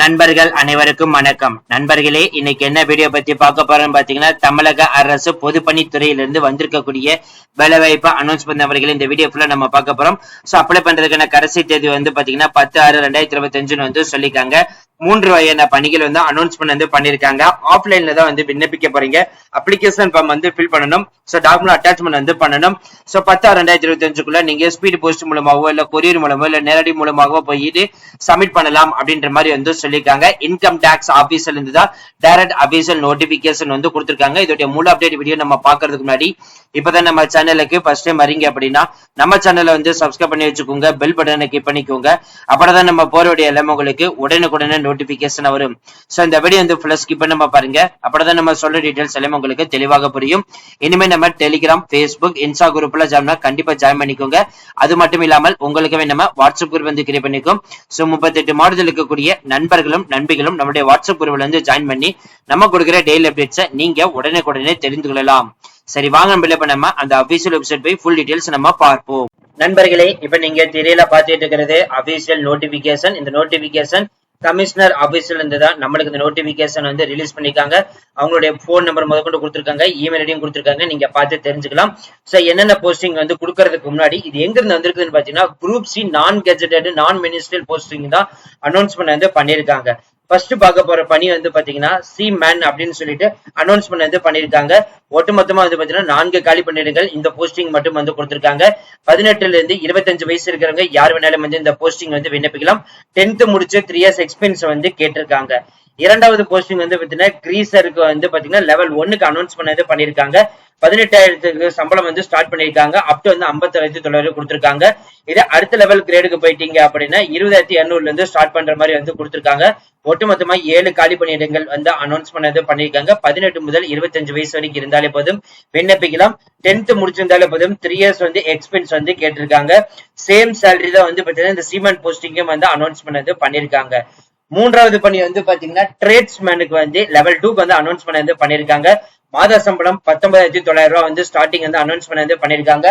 நண்பர்கள் அனைவருக்கும் வணக்கம். நண்பர்களே இன்னைக்கு என்ன வீடியோ பத்தி பார்க்க போறோம்னு பாத்தீங்கன்னா தமிழக அரசு பொதுப்பணித்துறையிலிருந்து வந்திருக்கக்கூடிய வேலைவாய்ப்பு அனௌன்ஸ் பண்ணவர்கள் இந்த வீடியோ ஃபுல்லா நம்ம பார்க்க போறோம். சோ அப்ளை பண்றதுக்கான கடைசி தேதி வந்து பாத்தீங்கன்னா பத்து ஆறு ரெண்டாயிரத்தி இருபத்தி அஞ்சுன்னு வந்து சொல்லிருக்காங்க மூன்று வகையான பணிகள் வந்து அனௌன்ஸ்மெண்ட் வந்து பண்ணிருக்காங்க ஆஃப்லைன்ல தான் வந்து விண்ணப்பிக்க போறீங்க. அப்ளிகேஷன் ஃபார்ம் வந்து ஃபில் பண்ணணும். சோ டாக்குமெண்ட் அட்டாச்மெண்ட் வந்து பண்ணணும். சோ பத்து ரெண்டாயிரத்தி இருபத்தி அஞ்சுக்குள்ள நீங்க ஸ்பீட் போஸ்ட் மூலமாகவோ இல்ல கொரியர் மூலமோ இல்ல நேரடி மூலமாகவோ போயிட்டு சப்மிட் பண்ணலாம் அப்படின்ற மாதிரி வந்து சொல்லியிருக்காங்க. இன்கம் டாக்ஸ் ஆபீஸ்ல இருந்து தான் டைரக்ட் அபிஷியல் நோட்டிபிகேஷன் வந்து கொடுத்திருக்காங்க. இதோட முழு அப்டேட் வீடியோ நம்ம பாக்குறதுக்கு முன்னாடி இப்பதான் நம்ம சேனலுக்கு ஃபர்ஸ்ட் டைம் வரீங்க அப்படின்னா நம்ம சேனலை வந்து சப்ஸ்கிரைப் பண்ணி வச்சுக்கோங்க. பெல் பட்டனை கிளிக் பண்ணிக்கோங்க. அப்பதான் நம்ம போறோடைய எல்லாமே உங்களுக்கு உடனுக்குடனே நோட்டிபிகேஷன் வரும். சோ இந்த வீடியோ வந்து ஃபுல்லா ஸ்கிப் பண்ணாம பாருங்க. அப்பதான் நம்ம சொல்ற டீடைல்ஸ் எல்லாமே உங்களுக்கு தெளிவாக புரியும். இனிமே நம்ம டெலிகிராம் ஃபேஸ்புக் இன்ஸ்டா குரூப்ல ஜாயின் கண்டிப்பா ஜாயின் பண்ணிக்கோங்க. அது மட்டும் இல்லாமல் உங்களுக்கு நம்ம வாட்ஸ்அப் குரூப் வந்து கிரியேட் பண்ணிக்கோம். சோ முப்பத்தெட்டு மாடுதல் இருக்கக்கூடிய நண்பர்களும் நண்பிகளும் நம்முடைய வாட்ஸ்அப் குரூப்ல வந்து ஜாயின் பண்ணி நம்ம கொடுக்குற டெய்லி அப்டேட்ஸை நீங்க உடனே உடனே தெரிந்து கொள்ளலாம். சரி வாங்க நம்ம இப்ப நம்ம அந்த அபிஷியல் வெப்சைட் போய் ஃபுல் டீடைல்ஸ் நம்ம பார்ப்போம். நண்பர்களே இப்ப நீங்க திரையில பாத்துட்டு இருக்கிறது அபிஷியல் நோட்டிபிகேஷன் இந்த நோட்டிபிகேஷன் கமிஷனர் ஆபீஸ்ல இருந்து தான் நம்மளுக்கு இந்த நோட்டிபிகேஷன் வந்து ரிலீஸ் பண்ணிருக்காங்க. அவங்களுடைய போன் நம்பர் முதற்கொண்டு கொடுத்துருக்காங்க. இமெயில் ஐடியும் கொடுத்துருக்காங்க. நீங்க பார்த்து தெரிஞ்சுக்கலாம். சோ என்னென்ன போஸ்டிங் வந்து கொடுக்கறதுக்கு முன்னாடி இது எங்க இருந்து வந்திருக்குதுன்னு பாத்தீங்கன்னா குரூப் சி நான் கெஜெட்டட் நான் மினிஸ்ட்ரியல் போஸ்டிங் தான் அனௌன்ஸ்மெண்ட் வந்து பண்ணிருக்காங்க ஃபர்ஸ்ட் பார்க்க போற பணி வந்து பாத்தீங்கன்னா சி மேன் அப்படின்னு சொல்லிட்டு அனௌன்ஸ்மெண்ட் வந்து பண்ணியிருக்காங்க. ஒட்டுமொத்தமா வந்து பாத்தீங்கன்னா நான்கு காலி பணியிடங்கள் இந்த போஸ்டிங் மட்டும் வந்து கொடுத்திருக்காங்க. பதினெட்டுல இருந்து இருபத்தஞ்சு வயசு இருக்கிறவங்க யார் வேணாலும் வந்து இந்த போஸ்டிங் வந்து விண்ணப்பிக்கலாம். டென்த் முடிச்சு த்ரீ இயர்ஸ் எக்ஸ்பீரியன்ஸ் வந்து கேட்டிருக்காங்க. இரண்டாவது போஸ்டிங் வந்து பாத்தீங்கன்னா கிரீசருக்கு வந்து பாத்தீங்கன்னா லெவல் ஒன்னுக்கு அனௌன்ஸ் பண்ணது பண்ணிருக்காங்க பதினெட்டாயிரத்துக்கு சம்பளம் வந்து ஸ்டார்ட் பண்ணிருக்காங்க அப் டு வந்து ஐம்பத்தாயிரத்தி தொள்ளாயிரம் கொடுத்திருக்காங்க. இதே அடுத்த லெவல் கிரேடுக்கு போயிட்டீங்க அப்படின்னா இருபதாயிரத்தி எண்ணூறுல இருந்து ஸ்டார்ட் பண்ற மாதிரி வந்து கொடுத்திருக்காங்க. ஒட்டுமொத்தமா ஏழு காலி பணியிடங்கள் வந்து அனௌன்ஸ் பண்ணது பண்ணிருக்காங்க பதினெட்டு முதல் இருபத்தஞ்சு வயசு வரைக்கும் இருந்தாலே போதும். விண்ணப்பிக்கலாம். டென்த் முடிச்சிருந்தாலே போதும். த்ரீ இயர்ஸ் வந்து எக்ஸ்பென்ஸ் வந்து கேட்டிருக்காங்க. சேம் சேலரி தான் வந்து பாத்தீங்கன்னா இந்த சிமெண்ட் போஸ்டிங்கும் வந்து அனௌன்ஸ் வந்து பண்ணிருக்காங்க. மூன்றாவது பணி வந்து பாத்தீங்கன்னா ட்ரேட்ஸ்மேனுக்கு வந்து லெவல் டூக்கு வந்து அனௌன்ஸ் வந்து பண்ணிருக்காங்க. மாத சம்பளம் பத்தொன்பதாயிரத்தி தொள்ளாயிரம் ரூபாய் வந்து ஸ்டார்டிங் வந்து அனௌன்ஸ் வந்து பண்ணிருக்காங்க.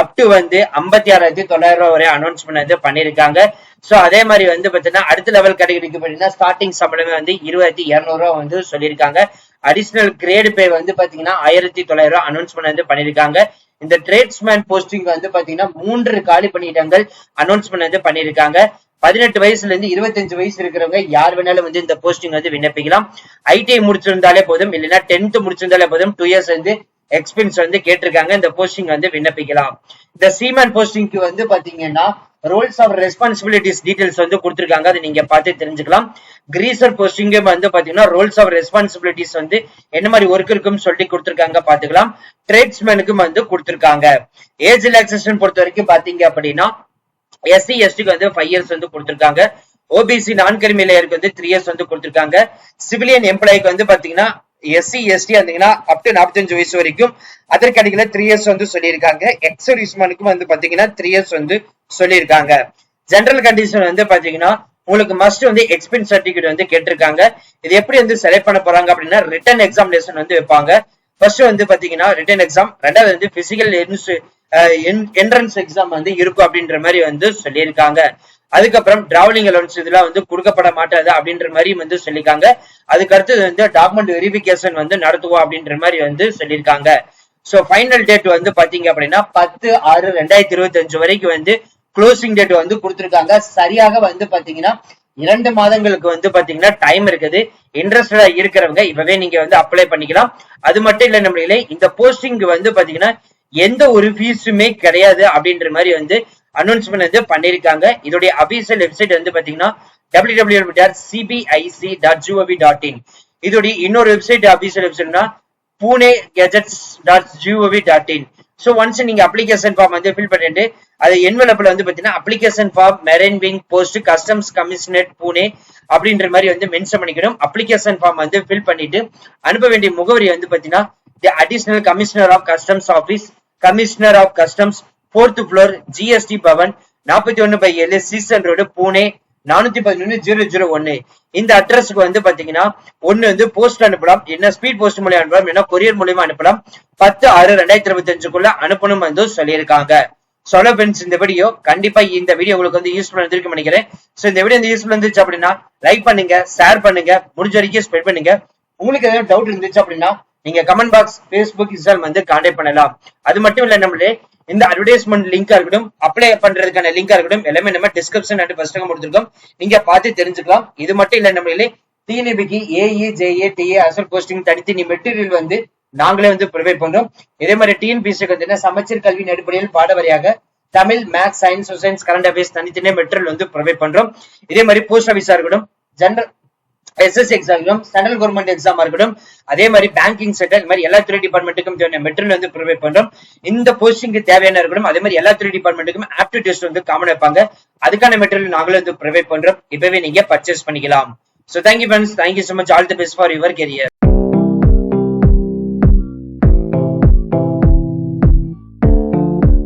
அப் டு வந்து ஐம்பத்தி ஆறாயிரத்தி தொள்ளாயிரம் ரூபாய் வரை அனௌன்ஸ்மெண்ட் வந்து பண்ணியிருக்காங்க. ஸோ அதே மாதிரி வந்து பார்த்தீங்கன்னா அடுத்த லெவல் கேட்டகரிக்கு பார்த்தீங்கன்னா ஸ்டார்டிங் சம்பளமே வந்து இருபத்தி இரநூறுவா வந்து சொல்லியிருக்காங்க. அடிஷ்னல் கிரேடு பே வந்து பார்த்தீங்கன்னா ஆயிரத்தி தொள்ளாயிரம் ரூபாய் அனௌன்ஸ்மெண்ட் வந்து பண்ணியிருக்காங்க. இந்த ட்ரேட்ஸ்மேன் போஸ்டிங் வந்து பார்த்தீங்கன்னா மூன்று காலி பணியிடங்கள் அனௌன்ஸ்மெண்ட் வந்து பண்ணியிருக்காங்க. பதினெட்டு வயசுல இருந்து இருபத்தஞ்சு வயசு இருக்கிறவங்க யார் வேணாலும் வந்து இந்த போஸ்டிங் வந்து விண்ணப்பிக்கலாம். ஐடிஐ முடிச்சிருந்தாலே போதும் இல்லைன்னா டென்த் முடிச்சிருந்தாலே போதும் டூ இயர்ஸ் வந்து எக்ஸ்பீரியன்ஸ் வந்து கேட்டிருக்காங்க. இந்த போஸ்டிங் வந்து விண்ணப்பிக்கலாம். இந்த சீமன் போஸ்டிங்க்கு வந்து பாத்தீங்கன்னா ரோல்ஸ் ஆஃப் ரெஸ்பான்சிபிலிட்டிஸ் டீடைல்ஸ் வந்து கொடுத்துருக்காங்க. அதை நீங்க பார்த்து தெரிஞ்சுக்கலாம். கிரீசர் போஸ்டிங் வந்து பாத்தீங்கன்னா ரோல்ஸ் ஆஃப் ரெஸ்பான்சிபிலிட்டிஸ் வந்து என்ன மாதிரி ஒர்க் இருக்குன்னு சொல்லி கொடுத்துருக்காங்க பாத்துக்கலாம் ட்ரேட்ஸ்மேனுக்கும் வந்து கொடுத்துருக்காங்க. ஏஜ் ரிலாக்ஸேஷன் பொறுத்த வரைக்கும் பாத்தீங்க அப்படின்னா எஸ்சி எஸ்டிக்கு வந்து ஃபைவ் இயர்ஸ் வந்து கொடுத்துருக்காங்க. ஓபிசி நான்கிரிமிலேயருக்கு வந்து த்ரீ இயர்ஸ் வந்து கொடுத்துருக்காங்க. சிவிலியன் எம்ப்ளாய்க்கு வந்து பாத்தீங்கன்னா எஸ்சி எஸ்டி வந்தீங்கன்னா அப் டு நாற்பத்தஞ்சு வயசு வரைக்கும். அதற்கு அடிக்கல த்ரீ இயர்ஸ் வந்து சொல்லியிருக்காங்க. எக்ஸ் சர்வீஸ்மேனுக்கும் வந்து பாத்தீங்கன்னா த்ரீ இயர்ஸ் வந்து சொல்லியிருக்காங்க. ஜென்ரல் கண்டிஷன் வந்து பாத்தீங்கன்னா உங்களுக்கு மஸ்ட் வந்து எக்ஸ்பீரியன்ஸ் சர்டிபிகேட் வந்து கேட்டிருக்காங்க. இது எப்படி வந்து செலக்ட் பண்ண போறாங்க அப்படின்னா ரிட்டன் எக்ஸாமினேஷன் வந்து வைப்பாங்க. ஃபர்ஸ்ட் வந்து பாத்தீங்கன்னா ரிட்டன் எக்ஸாம் ரெண்டாவது வந்து பிசிக்கல் என்ட்ரன்ஸ் எக்ஸாம் வந்து இருக்கும் அப்படின்ற மாதிரி வந்து சொல்லியிருக்காங்க. அதுக்கப்புறம் டிராவலிங் அலவன்ஸ் இதெல்லாம் வந்து கொடுக்கப்பட மாட்டாது அப்படின்ற மாதிரி வந்து சொல்லியிருக்காங்க. அதுக்கு அடுத்தது வந்து டாக்குமெண்ட் வெரிபிகேஷன் வந்து நடத்துவோம் அப்படின்ற மாதிரி வந்து சொல்லியிருக்காங்க. சோ ஃபைனல் டேட் வந்து பாத்தீங்க அப்படின்னா பத்து ஆறு ரெண்டாயிரத்தி இருபத்தி அஞ்சு வரைக்கும் வந்து க்ளோசிங் டேட் வந்து கொடுத்துருக்காங்க. சரியாக வந்து பாத்தீங்கன்னா இரண்டு மாதங்களுக்கு வந்து பாத்தீங்கன்னா டைம் இருக்குது. இன்ட்ரெஸ்டடா இருக்கிறவங்க இப்பவே நீங்க வந்து அப்ளை பண்ணிக்கலாம். அது மட்டும் இல்ல நம்மளே இந்த போஸ்டிங் வந்து பாத்தீங்கன்னா எந்த ஒரு ஃபீஸுமே கிடையாது அப்படின்ற மாதிரி வந்து அனௌன்ஸ்மெண்ட் வந்து பண்ணியிருக்காங்க இதோடைய அபிஷியல் வெப்சைட் வந்து பாத்தீங்கன்னா W W dot CBIC dot GOV dot in இதோடைய இன்னொரு website official வெப்சைட்னா Pune gazettes dot GOV dot in so once நீங்க அப்ளிகேஷன் ஃபார்ம் வந்து ஃபில் பண்ணிட்டு அது என்வெலப்ல வந்து பாத்தீங்கன்னா application form marine wing post customs commissionerate Pune அப்படின்ற மாதிரி வந்து மென்ஷன் பண்ணிக்கணும். அப்ளிகேஷன் ஃபார்ம் வந்து ஃபில் பண்ணிட்டு அனுப்ப வேண்டிய முகவரி வந்து பாத்தீங்கன்னா the additional commissioner of customs office commissioner of customs fourth floor GST Bhavan நாற்பத்தி ஒன்னு பை ஏழு சீசன் ரோடு பூனே நானூத்தி பதினொன்னு ஜீரோ ஜீரோ ஒன்னு. இந்த அட்ரஸ்க்கு வந்து பாத்தீங்கன்னா ஒன்னு வந்து போஸ்ட் அனுப்பலாம் என்ன ஸ்பீட் போஸ்ட் மூலியம் அனுப்பலாம் என்ன கொரியர் மூலியமா அனுப்பலாம். பத்து ஆறு ரெண்டாயிரத்தி இருபத்தி அஞ்சுக்குள்ள அனுப்பணும் வந்து சொல்லியிருக்காங்க. சொல்ல ஃப்ரெண்ட்ஸ் இந்த வீடியோ கண்டிப்பா இந்த வீடியோ உங்களுக்கு வந்து யூஸ்ஃபுல் இருந்திருக்கும் நினைக்கிறேன். சோ இந்த வீடியோ வந்து யூஸ்ஃபுல் இருந்துச்சு அப்படின்னா லைக் பண்ணுங்க ஷேர் பண்ணுங்க முடிஞ்ச வரைக்கும் ஸ்ப்ரெட் பண்ணுங்க. உங்களுக்கு ஏதாவது டவுட் இருந்துச்சு அப்படின்னா நீங்க கமெண்ட் பாக்ஸ் ஃபேஸ்புக் இன்ஸ்டால் வந்து கான்டாக்ட் பண்ணலாம். அது மட்டும் இல்ல நம்மளே இந்த அட்வர்டைஸ்மெண்ட் லிங்கா இருக்கட்டும் அப்ளை பண்றதுக்கான லிங்கா இருக்கட்டும் எல்லாமே நம்ம டிஸ்கிரிப்ஷன் அண்ட் ஃபர்ஸ்ட் கொடுத்துருக்கோம். நீங்க பார்த்து தெரிஞ்சுக்கலாம். இது மட்டும் இல்ல நம்மளே டிஎன்பிக்கு ஏஇ ஜேஏ டிஏ அசல் போஸ்டிங் தனித்தனி மெட்டீரியல் வந்து நாங்களே வந்து ப்ரொவைட் பண்றோம். இதே மாதிரி டிஎன்பிசி பார்த்தீங்கன்னா சமச்சீர் கல்வியின் அடிப்படையில் பாடவரியாக Tamil maths science science current affairs தனித்தனியே மெட்டீரியல் வந்து ப்ரொவைட் பண்றோம். இதே மாதிரி போஸ்ட் ஆஃபீஸா இருக்கட்டும் general SS exam central government exam இருக்கட்டும் அதே மாதிரி பேங்கிங் செக்டர் இந்த மாதிரி எல்லா துறை டிபார்ட்மெண்ட்டுக்கும் தேவையான மெட்டீரியல் வந்து ப்ரொவைட் பண்றோம். இந்த போஸ்டிங்க்கு தேவையான இருக்கட்டும் அதே மாதிரி எல்லா துறை டிபார்ட்மெண்ட்டுக்கும் ஆப்டி டெஸ்ட் வந்து காமன் வைப்பாங்க. அதுக்கான மெட்டீரியல் நாங்களும் வந்து ப்ரொவைட் பண்றோம். இப்பவே நீங்க பர்ச்சேஸ் பண்ணிக்கலாம். So thank you friends thank you Thank much all the best for your career.